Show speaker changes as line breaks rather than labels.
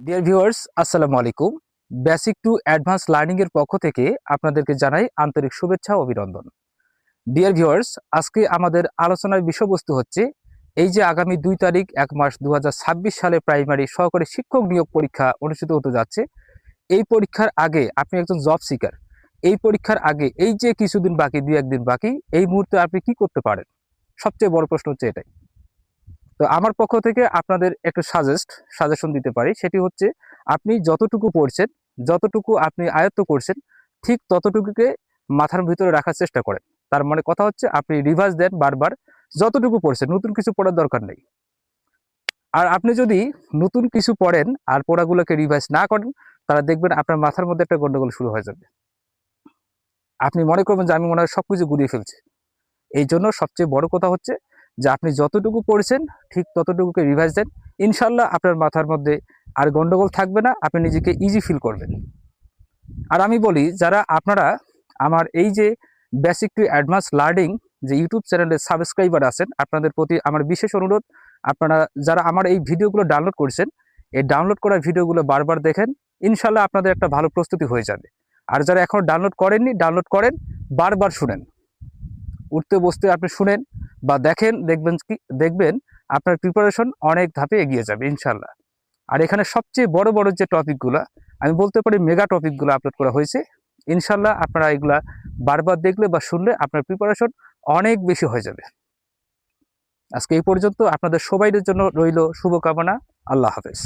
Dear viewers আসসালামু আলাইকুম। Basic to advance learning এর পক্ষ থেকে আপনাদেরকে জানাই আন্তরিক শুভেচ্ছা ও অভিনন্দন। ডিয়ার ভিউয়ার্স আজকে আমাদের আলোচনার বিষয়বস্তু হচ্ছে এই যে আগামী দুই তারিখ, এক মাস দুহাজার ছাব্বিশ সালে প্রাইমারি সহকারী শিক্ষক নিয়োগ পরীক্ষা অনুষ্ঠিত হতে যাচ্ছে। এই পরীক্ষার আগে আপনি একজন জব সিকার এই পরীক্ষার আগে এই যে কিছুদিন বাকি, দুই একদিন বাকি, এই মুহূর্তে আপনি কি করতে পারেন? সবচেয়ে বড় প্রশ্ন হচ্ছে এটাই। তো আমার পক্ষ থেকে আপনাদের একটা সাজেস্ট সাজেশন দিতে পারি। সেটি হচ্ছে, আপনি যতটুকু পড়ছেন, যতটুকু আপনি আয়ত্ত করছেন, ঠিক ততটুকুকে মাথার ভিতরে রাখার চেষ্টা করেন। তার মানে কথা হচ্ছে, আপনি রিভার্স দেন বারবার, যতটুকু পড়ছেন, নতুন কিছু পড়ার দরকার নেই। আর আপনি যদি নতুন কিছু পড়েন আর পড়াগুলোকে রিভাইজ না করেন তারা দেখবেন আপনার মাথার মধ্যে একটা গন্ডগোল শুরু হয়ে যাবে। আপনি মনে করবেন যে, আমি মনে হয় সবকিছু গুলিয়ে ফেলছি। এই জন্য সবচেয়ে বড় কথা হচ্ছে যে আপনি যতটুকু পড়ছেন, ঠিক ততটুকুকে রিভাইজ দেন। ইনশাল্লাহ আপনার মাথার মধ্যে আর গণ্ডগোল থাকবে না, আপনি নিজেকে ইজি ফিল করবেন। আর আমি বলি, যারা আপনারা আমার এই যে বেসিক টু অ্যাডভান্স লার্নিং যে ইউটিউব চ্যানেলের সাবস্ক্রাইবার আছেন, আপনাদের প্রতি আমার বিশেষ অনুরোধ, আপনারা যারা আমার এই ভিডিওগুলো ডাউনলোড করছেন, এই ডাউনলোড করা ভিডিওগুলো বারবার দেখেন ইনশাল্লাহ আপনাদের একটা ভালো প্রস্তুতি হয়ে যাবে। আর যারা এখন ডাউনলোড করেননি ডাউনলোড করেন, বারবার শুনেন। উঠতে বসতে আপনি শুনেন বা দেখেন, দেখবেন কি, দেখবেন আপনার প্রিপারেশন অনেক ধাপে এগিয়ে যাবে ইনশাল্লাহ আর এখানে সবচেয়ে বড় বড় যে টপিকগুলো আমি বলতে পারি মেগা টপিকগুলো আপলোড করা হয়েছে। ইনশাল্লাহ আপনারা এগুলা বারবার দেখলে বা শুনলে আপনার প্রিপারেশন অনেক বেশি হয়ে যাবে। আজকে এই পর্যন্ত, আপনাদের সবাইদের জন্য রইল শুভকামনা। আল্লাহ হাফেজ।